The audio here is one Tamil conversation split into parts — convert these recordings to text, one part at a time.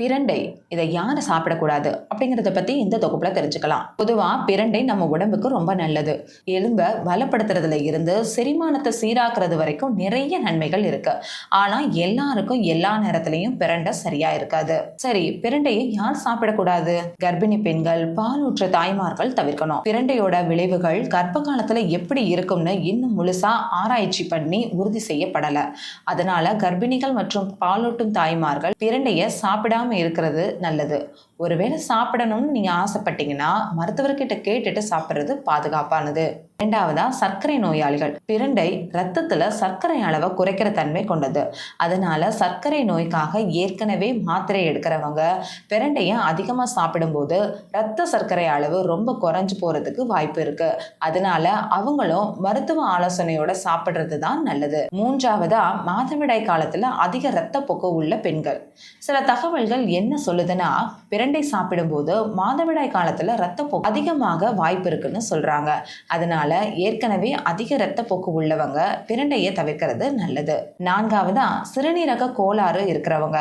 பிரண்டை. இதை யார் சாப்பிடக்கூடாது அப்படிங்கிறத பற்றி இந்த தொகுப்பில் தெரிஞ்சுக்கலாம். பொதுவாக பிரண்டை நம்ம உடம்புக்கு ரொம்ப நல்லது. எலும்பை பலப்படுத்துறதுல இருந்து செரிமானத்தை சீராக்குறது வரைக்கும் நிறைய நன்மைகள் இருக்கு. ஆனால் எல்லாருக்கும் எல்லா நேரத்துலையும் பிரண்டை சரியா இருக்காது. சரி பிரண்டையை யார் சாப்பிடக்கூடாது? கர்ப்பிணி பெண்கள் பாலூற்ற தாய்மார்கள் தவிர்க்கணும். பிரண்டையோட விளைவுகள் கர்ப்ப காலத்துல எப்படி இருக்கும்னு இன்னும் முழுசா ஆராய்ச்சி பண்ணி உறுதி செய்யப்படலை. அதனால கர்ப்பிணிகள் மற்றும் பாலூட்டும் தாய்மார்கள் பிரண்டையை சாப்பிடாம இருக்கிறது நல்லது. ஒருவேளை சாப்பிடணும்னு நீங்க ஆசைப்பட்டீங்கன்னா மருத்துவர்கிட்ட கேட்டுட்டு சாப்பிட்றது பாதுகாப்பானது. இரண்டாவதா சர்க்கரை நோயாளிகள். பிரண்டை ரத்தத்துல சர்க்கரை அளவை குறைக்கிற தன்மை கொண்டது. அதனால சர்க்கரை நோய்க்காக ஏற்கனவே மாத்திரை எடுக்கிறவங்க பிரண்டையை அதிகமா சாப்பிடும்போது ரத்த சர்க்கரை அளவு ரொம்ப குறைஞ்சு போறதுக்கு வாய்ப்பு இருக்கு. அதனால அவங்களும் மருத்துவ ஆலோசனையோட சாப்பிட்றது தான் நல்லது. மூன்றாவதா மாதவிடாய் காலத்துல அதிக ரத்தப்போக்கு உள்ள பெண்கள். சில தகவல்கள் என்ன சொல்லுதுன்னா பிரண்டை சாப்பிடும்போது மாதவிடாய் காலத்துல ரத்தப்போக்கு அதிகமாக வாய்ப்பு இருக்குன்னு சொல்றாங்க. அதனால ஏற்கனவே அதிக ரத்தப்போக்கு உள்ளவங்க பிரண்டையை தவிர்க்கிறது நல்லது. நான்காவதா சிறுநீரக கோளாறு இருக்கிறவங்க.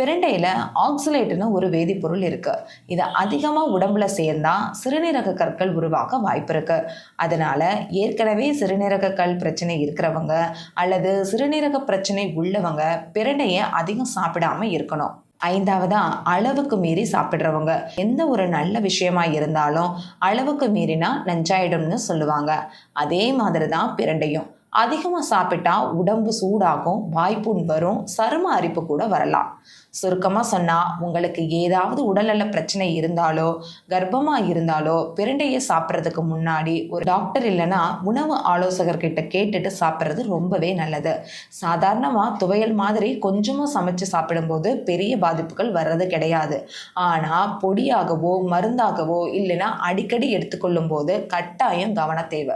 பிரண்டையில் ஆக்சிலேட்டுன்னு ஒரு வேதிப்பொருள் இருக்குது இது அதிகமாக உடம்புல சேர்ந்தா சிறுநீரக கற்கள் உருவாக்க வாய்ப்பு இருக்குது அதனால் ஏற்கனவே சிறுநீரக கல் பிரச்சனை இருக்கிறவங்க அல்லது சிறுநீரக பிரச்சனை உள்ளவங்க பிரண்டையை அதிகம் சாப்பிடாமல் இருக்கணும். ஐந்தாவதா அளவுக்கு மீறி சாப்பிட்றவங்க. எந்த ஒரு நல்ல விஷயமா இருந்தாலும் அளவுக்கு மீறினா நஞ்சாயிடும்னு சொல்லுவாங்க. அதே மாதிரி தான் பிரண்டையும். அதிகமாக சாப்பிட்டா உடம்பு சூடாகும் வாய்ப்புண் வரும் சரும அரிப்பு கூட வரலாம். சுருக்கமாக சொன்னால் உங்களுக்கு ஏதாவது உடல்நல பிரச்சனை இருந்தாலோ கர்ப்பமாக இருந்தாலோ பிரண்டையை சாப்பிட்றதுக்கு முன்னாடி ஒரு டாக்டர் இல்லைன்னா உணவு ஆலோசகர்கிட்ட கேட்டுட்டு சாப்பிட்றது ரொம்பவே நல்லது. சாதாரணமாக துவையல் மாதிரி கொஞ்சமாக சமைச்சு சாப்பிடும்போது பெரிய பாதிப்புகள் வர்றது கிடையாது. ஆனால் பொடியாகவோ மருந்தாகவோ இல்லைன்னா அடிக்கடி எடுத்துக்கொள்ளும் போது கட்டாயம் கவன தேவை